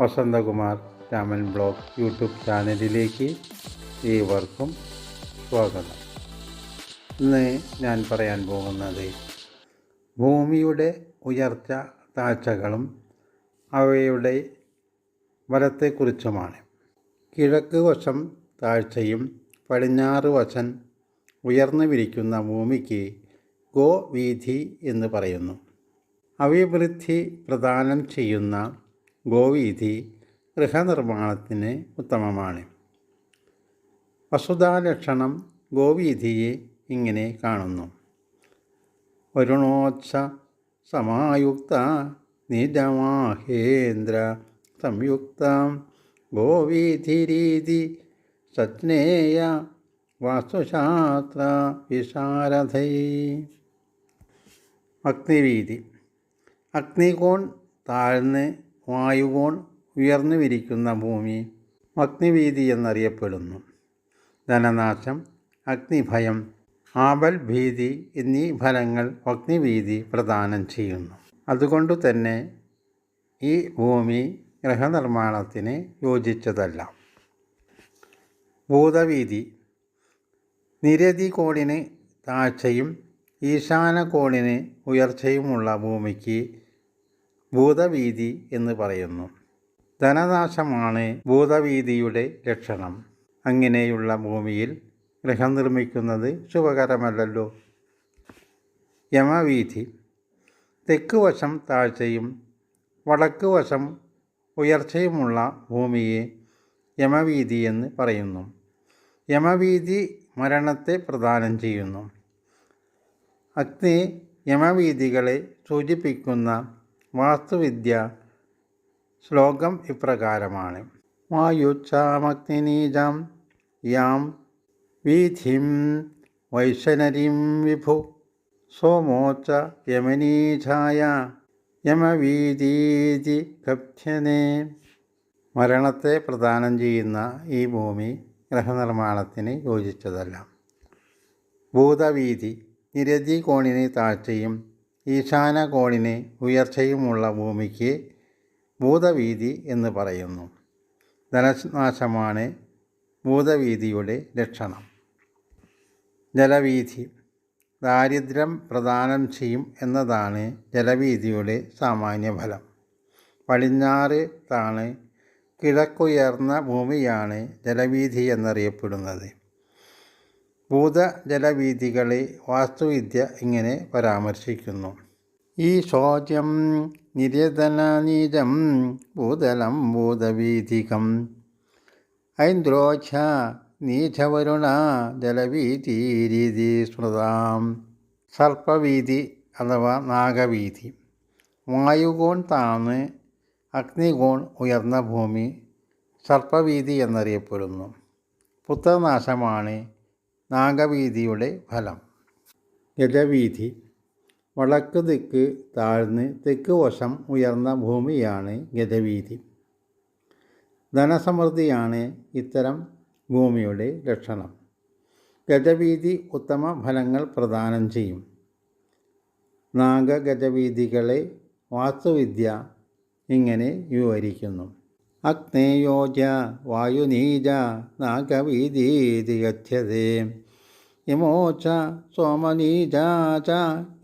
Vasanthakumar Raman blog YouTube ചാനലിലേക്ക് ഏവർക്കും സ്വാഗതം. ഇന്ന് ഞാൻ പറയാൻ പോകുന്നത് ഭൂമിയുടെ ഉയർച്ച താഴ്ചകളും അവയുടെ വലത്തെക്കുറിച്ചുമാണ്. കിഴക്ക് വശം താഴ്ചയും പടിഞ്ഞാറ് വശം ഉയർന്നു വിരിക്കുന്ന ഭൂമിക്ക് ഗോവീഥി എന്ന് പറയുന്നു. അഭിവൃദ്ധി പ്രദാനം ചെയ്യുന്ന ഗോവീഥി ഗൃഹനിർമ്മാണത്തിന് ഉത്തമമാണ്. വസുധാലക്ഷണം ഗോവീതിയെ ഇങ്ങനെ കാണുന്നു. വരുണോച്ച സമായുക്ത നിജമാഹേന്ദ്ര സംയുക്ത ഗോവീതിരീതി സജ്ഞേയ വാസ്തുശാസ്ത്ര വിശാരഥൈ അഗ്നിവീതി. അഗ്നികോൺ താഴ്ന്ന് വായുകോൺ ഉയർന്നു വിരിക്കുന്ന ഭൂമി അഗ്നിവീതി എന്നറിയപ്പെടുന്നു. ധനനാശം അഗ്നിഭയം ആപൽ ഭീതി എന്നീ ഫലങ്ങൾ അഗ്നിവീതി പ്രദാനം ചെയ്യുന്നു. അതുകൊണ്ട് തന്നെ ഈ ഭൂമി ഗ്രഹനിർമ്മാണത്തിന് യോജിച്ചതല്ല. ഭൂതവീതി നിരതി കോണിന് താഴ്ചയും ഈശാന കോണിന് ഉയർച്ചയുമുള്ള ഭൂമിക്ക് ഭൂതവീതി എന്ന് പറയുന്നു. ധനനാശമാണ് ഭൂതവീതിയുടെ ലക്ഷണം. അങ്ങനെയുള്ള ഭൂമിയിൽ ഗൃഹം നിർമ്മിക്കുന്നത് ശുഭകരമല്ലല്ലോ. യമവീതി. തെക്ക് വശം താഴ്ചയും വടക്ക് വശം ഉയർച്ചയുമുള്ള ഭൂമിയെ യമവീതി എന്ന് പറയുന്നു. യമവീതി മരണത്തെ പ്രദാനം ചെയ്യുന്നു. അഗ്നി യമവീതികളെ സൂചിപ്പിക്കുന്ന വാസ്തുവിദ്യ ശ്ലോകം ഇപ്രകാരമാണ്. വായുച്ചാമഗ്നിനീജാം യാം വീഥിം വൈശനരിം വിഭു സോമോച്ച യമനീജായ യമവീതീതി കഥ്യനേ മരണത്തെ പ്രദാനം ചെയ്യുന്ന ഈ ഭൂമി ഗ്രഹനിർമ്മാണത്തിന് യോജിച്ചതല്ല. ഭൂതവീതി നിരതി കോണിനെ താഴ്ചയും ഈശാന കോണിന് ഉയർച്ചയുമുള്ള ഭൂമിക്ക് ഭൂതവീതി എന്ന് പറയുന്നു. ധനനാശമാണ് ഭൂതവീതിയുടെ ലക്ഷണം. ജലവീതി. ദാരിദ്ര്യം പ്രദാനം ചെയ്യും എന്നതാണ് ജലവീതിയുടെ സാമാന്യ ഫലം പടിഞ്ഞാറ് താണ് കിഴക്കുയർന്ന ഭൂമിയാണ് ജലവീതി എന്നറിയപ്പെടുന്നത്. ഭൂത ജലവീതികളെ വാസ്തുവിദ്യ ഇങ്ങനെ പരാമർശിക്കുന്നു. ഈ ശോചം നിര്യതനാനീജം ഭൂതലം ഭൂതവീതികം ഐന്ദ്രോച്ഛ നീചവരുണ ജലവീതിരീതി സ്മൃതാം. സർപ്പവീതി അഥവാ നാഗവീതി വായുകോൺ താന്ന് അഗ്നികോൺ ഉയർന്ന ഭൂമി സർപ്പവീതി എന്നറിയപ്പെടുന്നു. പുത്രനാശമാണ് നാഗവീതിയുടെ ഫലം. ഗജവീതി. വടക്ക് ദിക്ക് താഴ്ന്ന് തെക്ക് വശം ഉയർന്ന ഭൂമിയാണ് ഗജവീതി. ധനസമൃദ്ധിയാണ് ഇത്തരം ഭൂമിയുടെ ലക്ഷണം. ഗജവീതി ഉത്തമ ഫലങ്ങൾ പ്രദാനം ചെയ്യും. നാഗഗജവീതികളെ വാസ്തുവിദ്യ ഇങ്ങനെ വിവരിക്കുന്നു. അഗ്നേയോജ വായുനീജ നാഗവീതി ഗച്ഛതേ യമോച്ച സോമനീജാച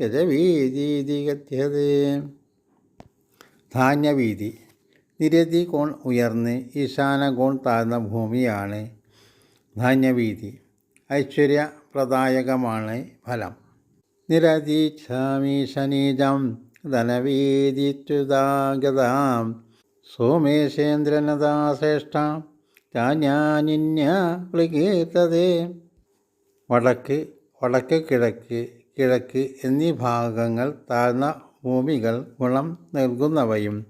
ഗജവീതീതി ധാന്യവീതി. നിരതി കോൺ ഉയർന്ന് ഈശാന കോൺ താഴ്ന്ന ഭൂമിയാണ് ധാന്യവീതി. ഐശ്വര്യപ്രദായകമാണ് ഫലം. നിരതീച്ഛാമീശനീജം ധനവീതിത്യുതാഗതാം സോമേശേന്ദ്രനദാശ്രേഷ്ഠ ചാന്യാനിന്യ പ്ലികീർത്തതേ വടക്ക് വടക്ക് കിഴക്ക് കിഴക്ക് എന്നീ ഭാഗങ്ങൾ താഴ്ന്ന ഭൂമികൾ ഗുണം നൽകുന്നവയും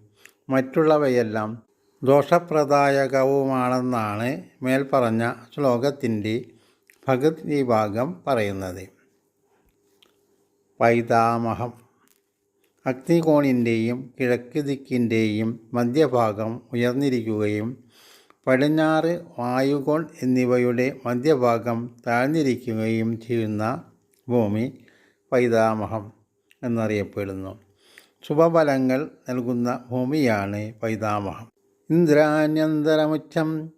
മറ്റുള്ളവയെല്ലാം ദോഷപ്രദായകവുമാണെന്നാണ് മേൽപ്പറഞ്ഞ ശ്ലോകത്തിന്റെ ഭഗത് വിഭാഗം പറയുന്നത്. പൈതാമഹം. അഗ്നികോണിന്റെയും കിഴക്ക് ദിക്കിന്റെയും മധ്യഭാഗം ഉയർന്നിരിക്കുകയും പടിഞ്ഞാറ് വായുകോൺ എന്നിവയുടെ മധ്യഭാഗം താഴ്ന്നിരിക്കുകയും ചെയ്യുന്ന ഭൂമി പൈതാമഹം എന്നറിയപ്പെടുന്നു. ശുഭഫലങ്ങൾ നൽകുന്ന ഭൂമിയാണ് പൈതാമഹം. ഇന്ദ്രാന്യന്തരമുച്ചം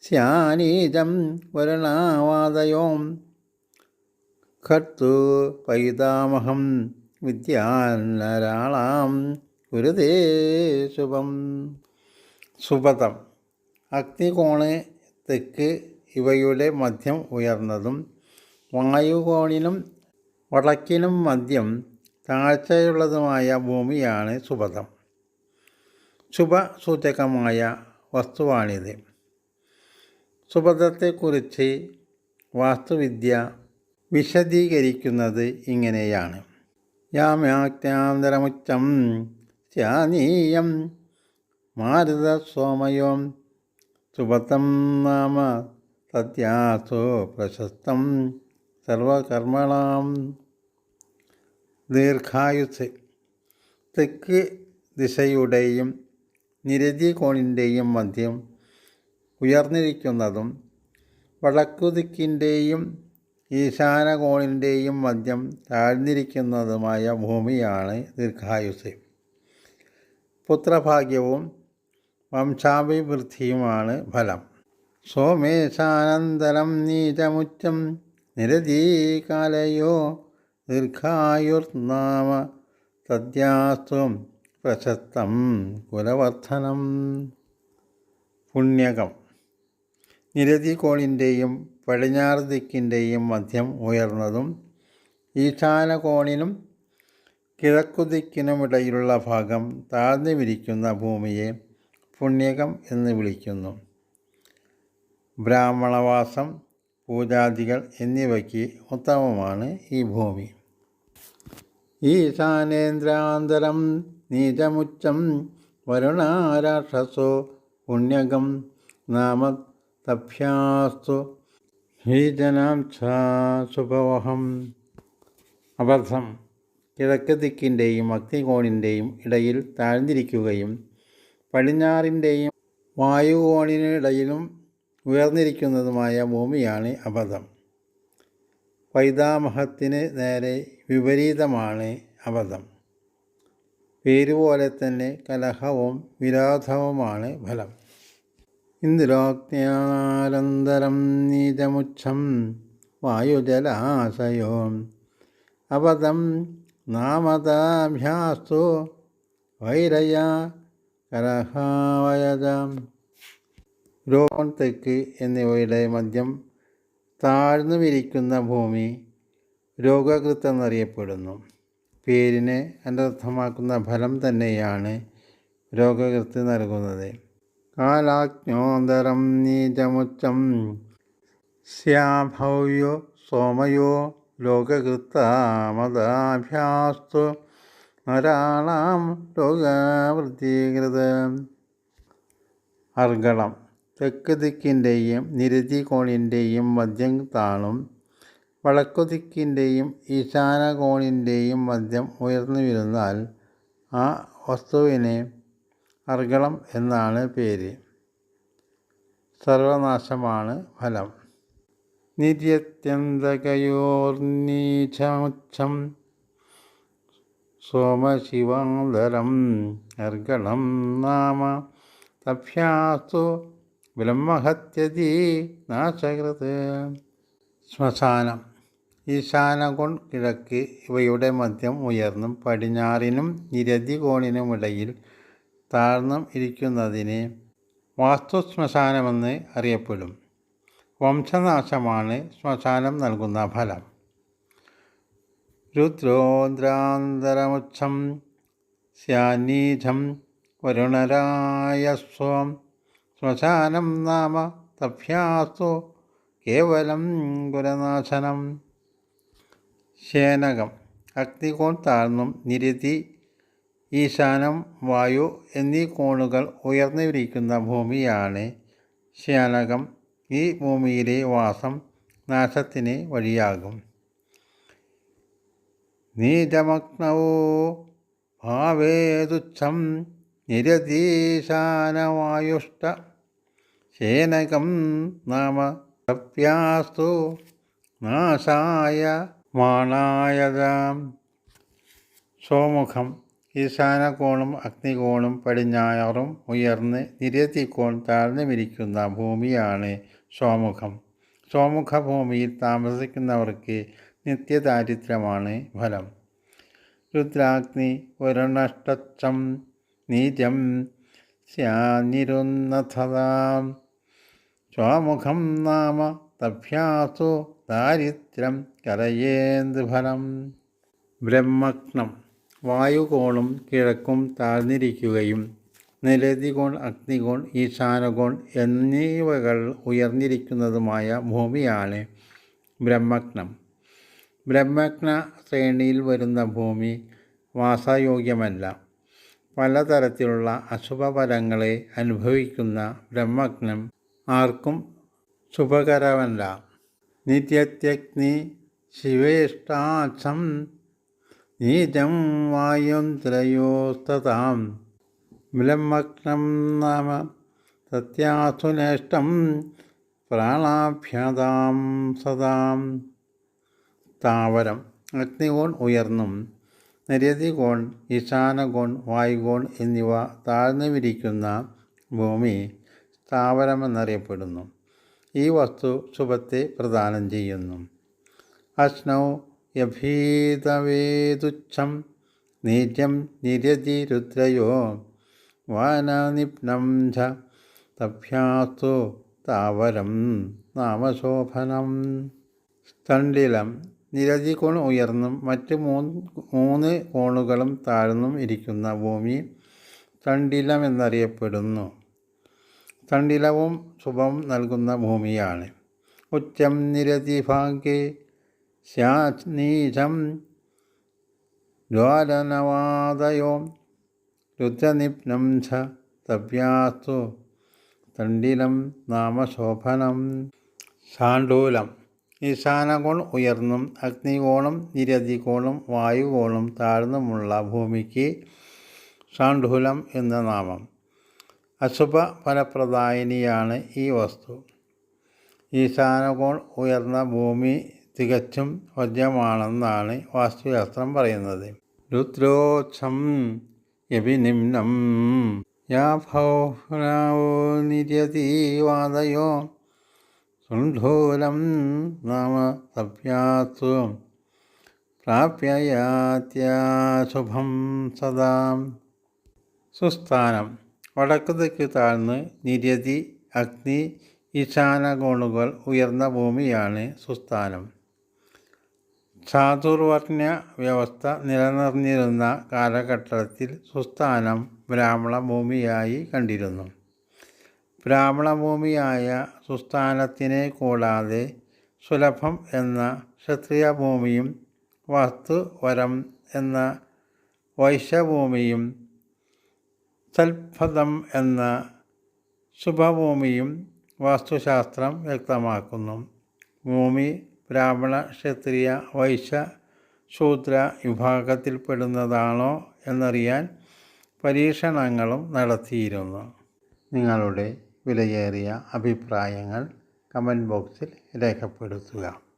സ്യാനീജം വരുണാവാദയോം. കർത്തു പൈതാമഹം വിദ്യാനരാളാം ഗുരുതേ ശുഭം. സുപഥം അഗ്നികോണ് തെക്ക് ഇവയുടെ മധ്യം ഉയർന്നതും വായുകോണിനും വടക്കിനും മധ്യം താഴ്ചയുള്ളതുമായ ഭൂമിയാണ് സുപഥം. ശുഭസൂചകമായ വസ്തുവാണിത്. സുപഥത്തെക്കുറിച്ച് വാസ്തുവിദ്യ വിശദീകരിക്കുന്നത് ഇങ്ങനെയാണ്. യാമ്യാജ്ഞാന്തരമുച്ചം മാരുത സോമയോം സുഭത്തം നാമ സത്യാസോ പ്രശസ്തം സർവകർമ്മണാം ദീർഘായുസ് തെക്ക് ദിശയുടെയും നിരതി കോണിന്റെയും മധ്യം ഉയർന്നിരിക്കുന്നതും വടക്കുദിക്കിന്റെയും ഈശാന കോണിന്റെയും മധ്യം താഴ്ന്നിരിക്കുന്നതുമായ ഭൂമിയാണ് ദീർഘായുസ്. പുത്രഭാഗ്യവും വംശാഭിവൃദ്ധിയുമാണ് ഫലം. സോമേശാനന്തരം നീചമുച്ചം നിരതീകാലയോ ദീർഘായുർനാമ തദ്യാസ്തു പ്രശസ്തം കുലവർദ്ധനം. പുണ്യകം. നിരതി കോണിന്റെയും പടിഞ്ഞാറ് ദിക്കിന്റെയും മധ്യം ഉയർന്നതും ഈശാന കോണിനും കിഴക്കുദിക്കിനുമിടയിലുള്ള ഭാഗം താഴ്ന്നു വിരിക്കുന്ന ഭൂമിയെ പുണ്യകം എന്ന് വിളിക്കുന്നു. ബ്രാഹ്മണവാസം പൂജാദികൾ എന്നിവയ്ക്ക് ഉത്തമമാണ് ഈ ഭൂമി. ഈശാനേന്ദ്രാന്തരം നീചമുച്ചം വരുണാരാക്ഷസോ പുണ്യകം നാമ തഭ്യാസ്തു ഹീജനാം സുഭവഹം അബദ്ധം കിഴക്ക് ദിക്കിന്റെയും അഗ്നികോണിന്റെയും ഇടയിൽ താഴ്ന്നിരിക്കുകയും പടിഞ്ഞാറിന്റെയും വായുകോണിനിടയിലും ഉയർന്നിരിക്കുന്നതുമായ ഭൂമിയാണ് അബദ്ധം. പൈതാമഹത്തിന് നേരെ വിപരീതമാണ് അബദ്ധം. പേരുപോലെ തന്നെ കലഹവും വിരോധവുമാണ് ഫലം. ഇന്ദ്രോജ്ഞാനന്തരം നീതമുച്ഛം വായുജലാശയോ. അബദ്ധം നാമതാഭ്യാസ്തു വൈരയ കലഹാവയതാം രോൺ തെക്ക് എന്നിവയുടെ മദ്യം താഴ്ന്നു വിരിക്കുന്ന ഭൂമി രോഗകൃത്തെന്നറിയപ്പെടുന്നു. പേരിനെ അനർത്ഥമാക്കുന്ന ഫലം തന്നെയാണ് രോഗകൃത്ത് നൽകുന്നത്. കാലാജ്ഞോന്തരം നീചമുച്ചം. ശ്യാഭവ്യോ സോമയോ ലോകകൃത്താമതാഭ്യാസ്തു. നരാണാം രോഗാവൃത്തീകൃത അർഗളം തെക്ക് ദിക്കിന്റെയും നിരതി കോണിന്റെയും മധ്യം താളും വടക്കു ദിക്കിന്റെയും ഈശാന കോണിന്റെയും മധ്യം ഉയർന്നു വരുന്നാൽ ആ വസ്തുവിനെ അർഗളം എന്നാണ് പേര്. സർവനാശമാണ് ഫലം. നിര്യത്യന്തകയോർനീചമുച്ഛം സോമശിവാന്തരം അർഗണം നാമ തഭ്യാസ്തു ബ്രഹ്മഹത്യതി നാശകൃത്. ശ്മശാനം. ഈശാനകോൺ കിഴക്ക് ഇവയുടെ മധ്യം ഉയർന്നും പടിഞ്ഞാറിനും നിരതി കോണിനുമിടയിൽ താഴ്ന്നും ഇരിക്കുന്നതിന് വാസ്തു ശ്മശാനമെന്ന് അറിയപ്പെടും. വംശനാശമാണ് ശ്മശാനം നൽകുന്ന ഫലം. രുദ്രോദ്രാന്തരമുച്ഛം സ്യാനീജം വരുണരായസ്വം. ശ്മശാനം നാമ തഭ്യാസ്തു കേവലം ഗുരനാശനം. ശേനകം അഗ്നികോൺ താഴ്ന്നും നിരതി ഈശാനം വായു എന്നീ കോണുകൾ ഉയർന്നിരിക്കുന്ന ഭൂമിയാണ് ശേനകം. ഈ ഭൂമിയിലെ വാസം നാശത്തിന് വഴിയാകും. നീചമഗ്നവോ ഭാവേതുച്ഛം നിരതീശാനവായുഷ്ട. ശേനകം നാമ തപ്യാസ്തു നാശായ മാണായതാം. സ്വമുഖം ഈശാനകോണും അഗ്നികോണും പടിഞ്ഞാറും ഉയർന്ന് നിരത്തിക്കോൺ താഴ്ന്നുമിരിക്കുന്ന ഭൂമിയാണ് സ്വമുഖം സ്വമുഖ ഭൂമിയിൽ താമസിക്കുന്നവർക്ക് നിത്യദാരിദ്ര്യമാണ് ഫലം. രുദ്രാഗ്നി വരുണഷ്ടം നീജം സ്യാനിരുന്നഥതാം. സ്വമുഖം നാമ തഭ്യാസു ദാരിദ്ര്യം കരയേന്ത് ഫലം. ബ്രഹ്മഗ്നം വായുകോണും കിഴക്കും താഴ്ന്നിരിക്കുകയും നിലതികോൺ അഗ്നികോൺ ഈശാനകോൺ എന്നിവകൾ ഉയർന്നിരിക്കുന്നതുമായ ഭൂമിയാണ് ബ്രഹ്മഗ്നം. ബ്രഹ്മഗ്ന ശ്രേണിയിൽ വരുന്ന ഭൂമി വാസയോഗ്യമല്ല. പലതരത്തിലുള്ള അശുഭഫലങ്ങളെ അനുഭവിക്കുന്ന ബ്രഹ്മഗ്നം ആർക്കും ശുഭകരമല്ല. നിത്യത്യഗ്നി ശിവേഷ്ടാസം നീജം വായും ത്രയോസ്തതാം ബ്രഹ്മഗ്നം നാമ സത്യാസുനേഷ്ടം പ്രാണാഭ്യതാം സദാം. താവരം. അഗ്നികോൺ ഉയർന്നും നിരതികോൺ ഈശാനകോൺ വായുകോൺ എന്നിവ താഴ്ന്നു വിരിക്കുന്ന ഭൂമി സ്ഥാവരമെന്നറിയപ്പെടുന്നു ഈ വസ്തു ശുഭത്തെ പ്രദാനം ചെയ്യുന്നു. അശ്നൗ യഭീതവേതുച്ഛം നീര്യം നിരതി രുദ്രയോ വാനനിപ്നം ഝ തഭ്യാസ്തു താവരം നാമശോഭനം. സ്തണ്ടിലം നിരതി കോൺ ഉയർന്നും മറ്റ് മൂന്ന് മൂന്ന് കോണുകളും താഴ്ന്നും ഇരിക്കുന്ന ഭൂമി തണ്ടിലം എന്നറിയപ്പെടുന്നു തണ്ടിലവും ശുഭം നൽകുന്ന ഭൂമിയാണ്. ഉച്ചം നിരതി ഭാഗ്യേ സ്യാനീചം ജ്വാലനവാദയോ രുദ്രനിപ്നം ഛ തവ്യാസ്തു തണ്ടിലം നാമശോഭനം ശാണ്ടൂലം ഈശാനകോൺ ഉയർന്നും അഗ്നികോണും നിരതികോണും വായുകോണും താഴ്ന്നുമുള്ള ഭൂമിക്ക് ഷാണ്ഡുലം എന്ന നാമം. അശുഭ ഫലപ്രദായിനിയാണ് ഈ വസ്തു. ഈശാനകോൺ ഉയർന്ന ഭൂമി തികച്ചും വജ്രമാണെന്നാണ് വാസ്തുശാസ്ത്രം പറയുന്നത്. രുദ്രോച്ഛം യഭിനിമ്നം നിരതി നിര്യതിവാദയോ സുണ്ഠൂലം നാമ തഭ്യാസു പ്രാപ്യയാത്യാശുഭം സദാ. സുസ്ഥാനം. വടക്ക് തെക്ക് താഴ്ന്ന് നിരതി അഗ്നി ഈശാനകോണുകൾ ഉയർന്ന ഭൂമിയാണ് സുസ്ഥാനം. ചാതുർവർണ വ്യവസ്ഥ നിലനിർന്നിരുന്ന കാലഘട്ടത്തിൽ സുസ്ഥാനം ബ്രാഹ്മണ ഭൂമിയായി കണ്ടിരുന്നു. ബ്രാഹ്മണ ഭൂമിയായ സുസ്ഥാനത്തിനെ കൂടാതെ സുലഭം എന്ന ക്ഷത്രിയ ഭൂമിയും വസ്തുവരം എന്ന വൈശ്യഭൂമിയും സൽഫതം എന്ന ശുഭഭൂമിയും വാസ്തുശാസ്ത്രം വ്യക്തമാക്കുന്നു. ഭൂമി ബ്രാഹ്മണ ക്ഷത്രിയ വൈശ്യ ശൂദ്ര വിഭാഗത്തിൽപ്പെടുന്നതാണോ എന്നറിയാൻ പരീക്ഷണങ്ങളും നടത്തിയിരുന്നു. നിങ്ങളുടെ വിലയേറിയ അഭിപ്രായങ്ങൾ കമന്റ് ബോക്സിൽ രേഖപ്പെടുത്തുക.